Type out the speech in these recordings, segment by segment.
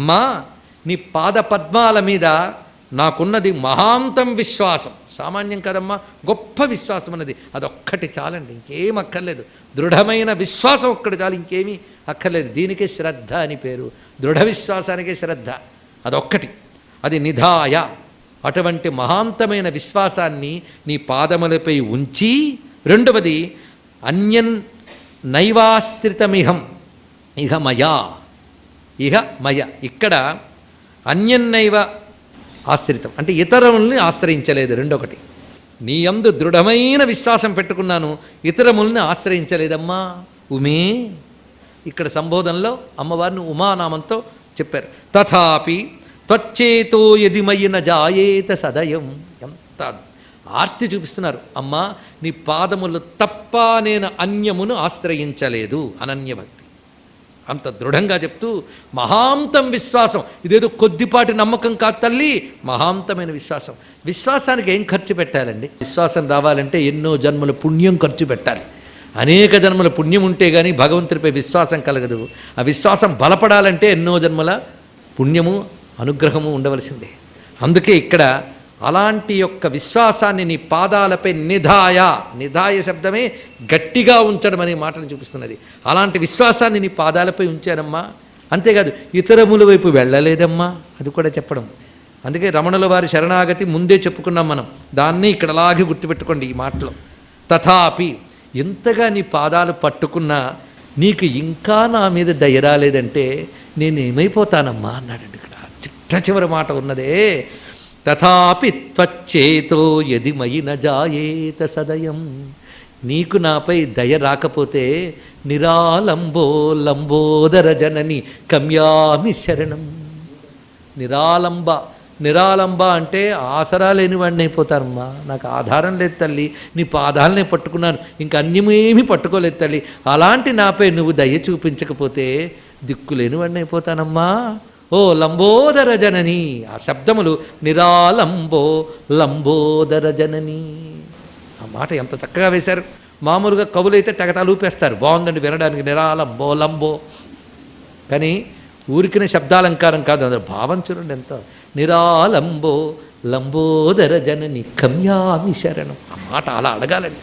అమ్మా నీ పాద పద్మాల మీద నాకున్నది మహాంతం విశ్వాసం. సామాన్యం కదమ్మా గొప్ప విశ్వాసం అన్నది. అదొక్కటి చాలండి ఇంకేం అక్కర్లేదు. దృఢమైన విశ్వాసం ఒక్కటి చాలు ఇంకేమీ అక్కర్లేదు. దీనికే శ్రద్ధ అని పేరు. దృఢ విశ్వాసానికే శ్రద్ధ. అదొక్కటి. అది నిధాయ. అటువంటి మహాంతమైన విశ్వాసాన్ని నీ పాదములపై ఉంచి రెండవది అన్యన్ నైవాశ్రితమిహం ఇహ మయా ఇహ మయ. ఇక్కడ అన్యన్నైవ ఆశ్రితం. అంటే ఇతరుల్ని ఆశ్రయించలేదు రెండొకటి. నీ యందు దృఢమైన విశ్వాసం పెట్టుకున్నాను ఇతరముల్ని ఆశ్రయించలేదమ్మా. ఉమే. ఇక్కడ సంబోధనలో అమ్మవారిని ఉమానామంతో చెప్పారు. తథాపి త్వచ్చేతో ఎదిమయిన జాయేత సదయం. ఎంత ఆర్తి చూపిస్తున్నారు. అమ్మా నీ పాదములు తప్ప నేను అన్యమును ఆశ్రయించలేదు అనన్యభక్తి. అంత దృఢంగా చెప్తూ మహాంతం విశ్వాసం. ఇదేదో కొద్దిపాటి నమ్మకం కాదు తల్లి మహాంతమైన విశ్వాసం. విశ్వాసానికి ఏం ఖర్చు పెట్టాలండి? విశ్వాసం రావాలంటే ఎన్నో జన్మల పుణ్యం ఖర్చు పెట్టాలి. అనేక జన్మల పుణ్యం ఉంటే కానీ భగవంతుడిపై విశ్వాసం కలగదు. ఆ విశ్వాసం బలపడాలంటే ఎన్నో జన్మల పుణ్యము అనుగ్రహము ఉండవలసిందే. అందుకే ఇక్కడ అలాంటి యొక్క విశ్వాసాన్ని నీ పాదాలపై నిధాయ నిధాయ శబ్దమే గట్టిగా ఉంచడం అనే మాటను చూపిస్తున్నది. అలాంటి విశ్వాసాన్ని నీ పాదాలపై ఉంచానమ్మా. అంతేకాదు ఇతరముల వైపు వెళ్ళలేదమ్మా. అది కూడా చెప్పడం. అందుకే రమణుల వారి శరణాగతి ముందే చెప్పుకున్నాం మనం. దాన్ని ఇక్కడ అలాగే గుర్తుపెట్టుకోండి ఈ మాటలో. తథాపి ఎంతగా నీ పాదాలు పట్టుకున్నా నీకు ఇంకా నా మీద దయ రాలేదంటే నేను ఏమైపోతానమ్మా అన్నాడండి ఇక్కడ. చిట్ట చివరి మాట ఉన్నదే. తథాపి త్వచ్చేతో యది మయి నజాయేత సదయం. నీకు నాపై దయ రాకపోతే నిరాలంబో లంబోదర జనని కమ్యామి శరణం. నిరాలంబ నిరాలంబ అంటే ఆసరా లేనివాడిని అయిపోతానమ్మా నాకు ఆధారం లేదు తల్లి నీ పాదాలనే పట్టుకున్నాను ఇంక అన్యమేమీ పట్టుకోలేదు తల్లి. అలాంటి నాపై నువ్వు దయ చూపించకపోతే దిక్కు లేనివాడిని అయిపోతానమ్మా. ఓ లంబోదర జనని ఆ శబ్దములు నిరాలంబో లంబోదర జనని. ఆ మాట ఎంత చక్కగా వేశారు. మామూలుగా కవులైతే తెగతాలూపేస్తారు బాగుందండి వినడానికి నిరాలంబో లంబో. కానీ ఊరికిన శబ్దాలంకారం కాదు. అందులో భావం చూడండి ఎంత. నిరాలంబో లంబోదర జనని కమ్యామి శరణం. ఆ మాట అలా అడగాలండి.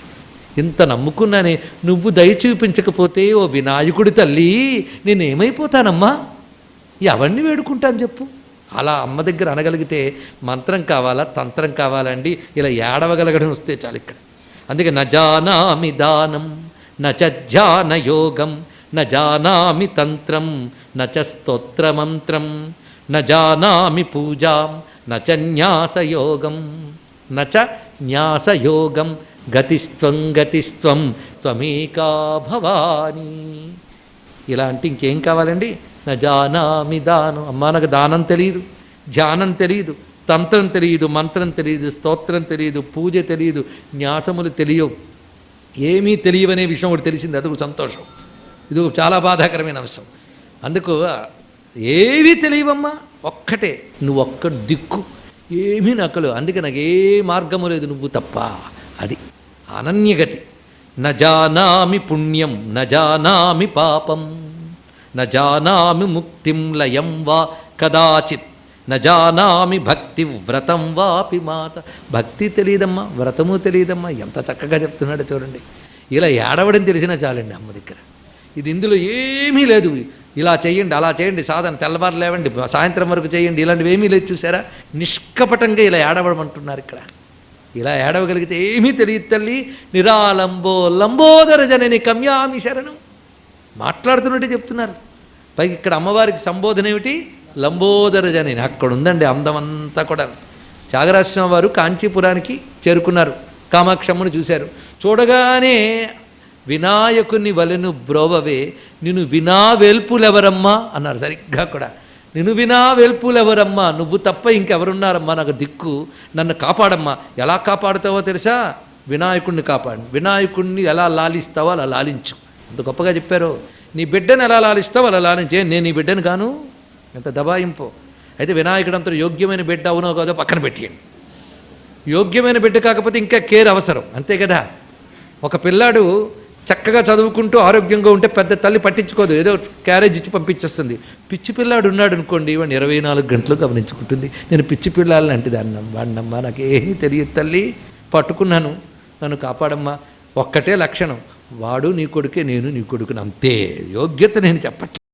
ఇంత నమ్ముకున్నానే నువ్వు దయ చూపించకపోతే ఓ వినాయకుడి తల్లి నేనేమైపోతానమ్మా? ఎవరిని వేడుకుంటాను చెప్పు. అలా అమ్మ దగ్గర అనగలిగితే మంత్రం కావాలా తంత్రం కావాలండి ఇలా ఏడవగలగడం వస్తే చాలు ఇక్కడ. అందుకే నజానామి దానం నచాన యోగం న జానామి తంత్రం నచ స్తోత్రమంత్రం న జానామి పూజాం నచ న్యాసయోగం నచ న్యాసయోగం గతిస్త్వం గతిస్త్వం త్వమేకా భవానీ. ఇలా అంటే ఇంకేం కావాలండి? నజానామి జానామి దానం. అమ్మా నాకు దానం తెలియదు ధ్యానం తెలియదు తంత్రం తెలియదు మంత్రం తెలియదు స్తోత్రం తెలియదు పూజ తెలియదు న్యాసములు తెలియవు. ఏమీ తెలియవనే విషయం ఒకటి తెలిసింది అది సంతోషం. ఇది చాలా బాధాకరమైన అంశం. అందుకు ఏవీ తెలియవమ్మా? ఒక్కటే నువ్వు ఒక్క దిక్కు ఏమీ నకలు. అందుకే నాకు ఏ మార్గము లేదు నువ్వు తప్ప. అది అనన్యగతి. నజానామి పుణ్యం నజానామి పాపం. నజానామి ముక్తిం లయం వా కదాచిత్. నజానామి భక్తి వ్రతం వాపి మాత. భక్తి తెలియదమ్మా వ్రతము తెలియదమ్మా. ఎంత చక్కగా చెప్తున్నాడో చూడండి. ఇలా ఏడవడం తెలిసినా చాలండి అమ్మ దగ్గర. ఇది ఇందులో ఏమీ లేదు. ఇలా చేయండి అలా చేయండి సాధన తెల్లవారు లేవండి సాయంత్రం వరకు చేయండి ఇలాంటివి ఏమీ లేదు చూసారా? నిష్కపటంగా ఇలా ఏడవడమంటున్నారు ఇక్కడ. ఇలా ఏడవగలిగితే ఏమీ తెలియదు తల్లి. నిరాలంబో లంబోదర జనని కమ్యామి శరణం. మాట్లాడుతున్నట్టే చెప్తున్నారు. పైకి ఇక్కడ అమ్మవారికి సంబోధన ఏమిటి? లంబోదర జనని. అక్కడ ఉందండి అందమంతా కూడా. త్యాగరాజస్వామి వారు కాంచీపురానికి చేరుకున్నారు. కామాక్షమ్మను చూశారు. చూడగానే వినాయకుని వలెను బ్రోవవే నిన్ను వినా వేల్పులెవరమ్మా అన్నారు సరిగ్గా కూడా. నిన్ను వినా వెల్పులెవరమ్మా నువ్వు తప్ప ఇంకెవరున్నారమ్మా? నాకు దిక్కు. నన్ను కాపాడమ్మా. ఎలా కాపాడుతావో తెలుసా? వినాయకుణ్ణి కాపాడు. వినాయకుణ్ణి ఎలా లాలిస్తావో అలా లాలించు. అంత గొప్పగా చెప్పారు. నీ బిడ్డను ఎలా లాలిస్తావు అలా లాలించే నేను నీ బిడ్డను కాను? ఎంత దబాయింపు. అయితే వినాయకుడు అంత యోగ్యమైన బిడ్డ అవునో కాదో పక్కన పెట్టేయండి. యోగ్యమైన బిడ్డ కాకపోతే ఇంకా కేర్ అవసరం అంతే కదా? ఒక పిల్లాడు చక్కగా చదువుకుంటూ ఆరోగ్యంగా ఉంటే పెద్ద తల్లి పట్టించుకోదు ఏదో క్యారేజ్ ఇచ్చి పంపించేస్తుంది. పిచ్చి పిల్లాడు ఉన్నాడు అనుకోండి వాడిని ఇరవై నాలుగు గంటలు గమనించుకుంటుంది. నేను పిచ్చి పిల్లాలని అంటే దాన్ని వాడినమ్మా ఏమీ తెలియదు తల్లి. పట్టుకున్నాను నన్ను కాపాడమ్మా. ఒక్కటే లక్షణం. వాడు నీ కొడుకే నేను నీ కొడుకుని అంతే. యోగ్యత నేను చెప్పట్లేదు